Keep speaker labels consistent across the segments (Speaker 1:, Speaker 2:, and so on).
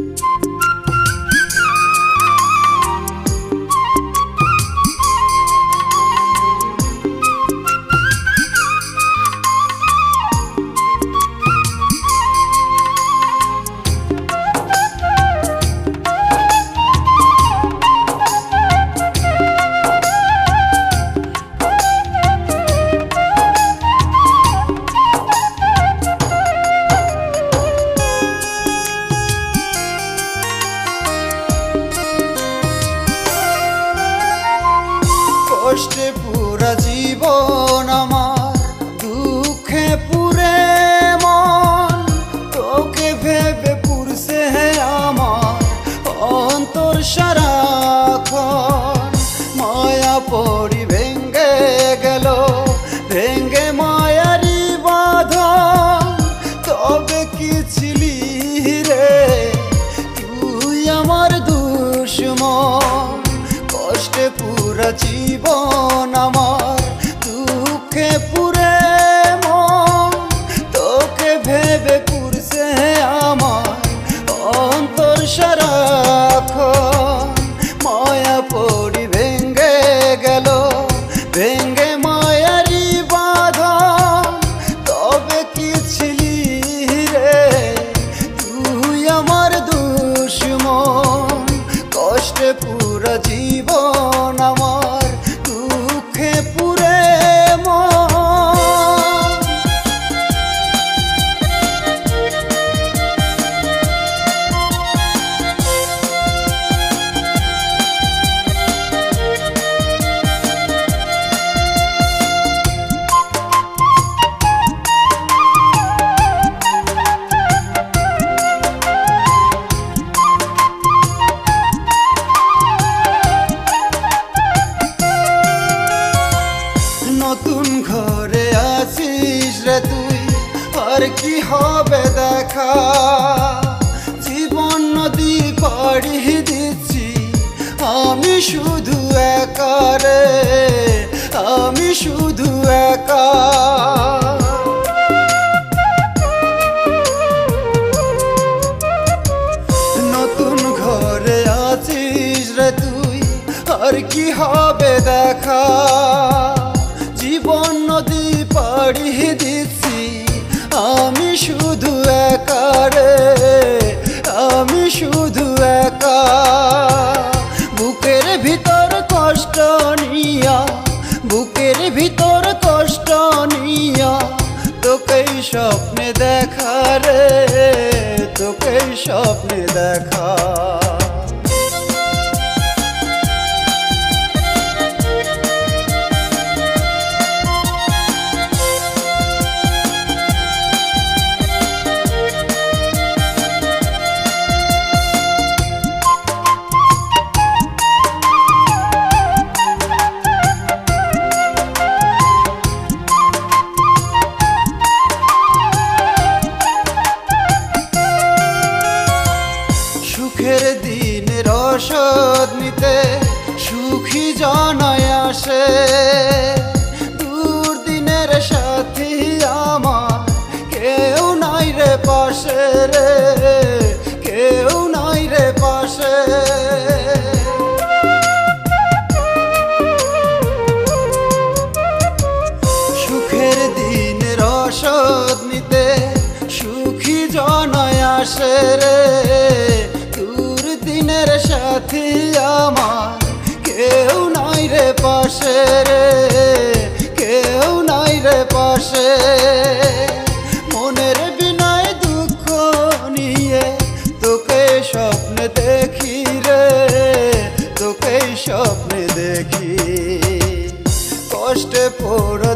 Speaker 1: কষ্টে পুরা জীবন আমার। দুঃখে পুরে মন, তোকে ভেবে পুরছে আমার অন্তর সারাক্ষণ মায়া পড়ি ভেঙ্গে গেল। ভেঙ্গে মায়ারি বাঁধন তবে কি ছিলি রে? তুই আমার দুশ্মন, কষ্টে পুরা জীবন আমার। কি হবে দেখা? জীবন নদী পাড়ি দিচ্ছি। আমি শুধু একা রে, আমি শুধু একা। নতুন ঘরে আছিস রে তুই, আর কি হবে দেখা? জীবন নদী পাড়ি দিচ্ছি। আমি শুধু একা রে, আমি শুধু একা। বুকের ভিতর কষ্ট নিয়া, বুকের ভিতর কষ্ট নিয়া তোকে স্বপ্নে দেখা রে তোকে স্বপ্নে দেখা। আসে। দূর দিনের সাথী আমার, কেউ নাই রে পাশে রে, কেউ নাই রে পাশে। সুখের দিন রসদ নিতে সুখী জনয় আসে রে। দূর দিনের সাথী আমার পাশে রে, কেউ নাই রে পাশে। মনের বিনয় দুঃখ নিয়ে তোকে স্বপ্ন দেখি রে, তোকে স্বপ্নে দেখি। কষ্টে পোড়া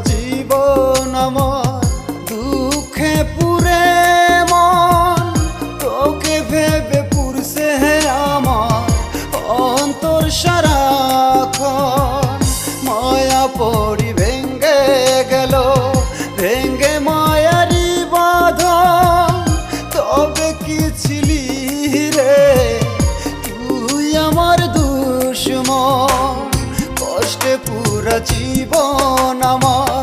Speaker 1: জীবন আমার।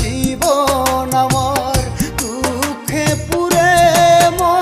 Speaker 1: জীবন আমার দুঃখে পুরে মন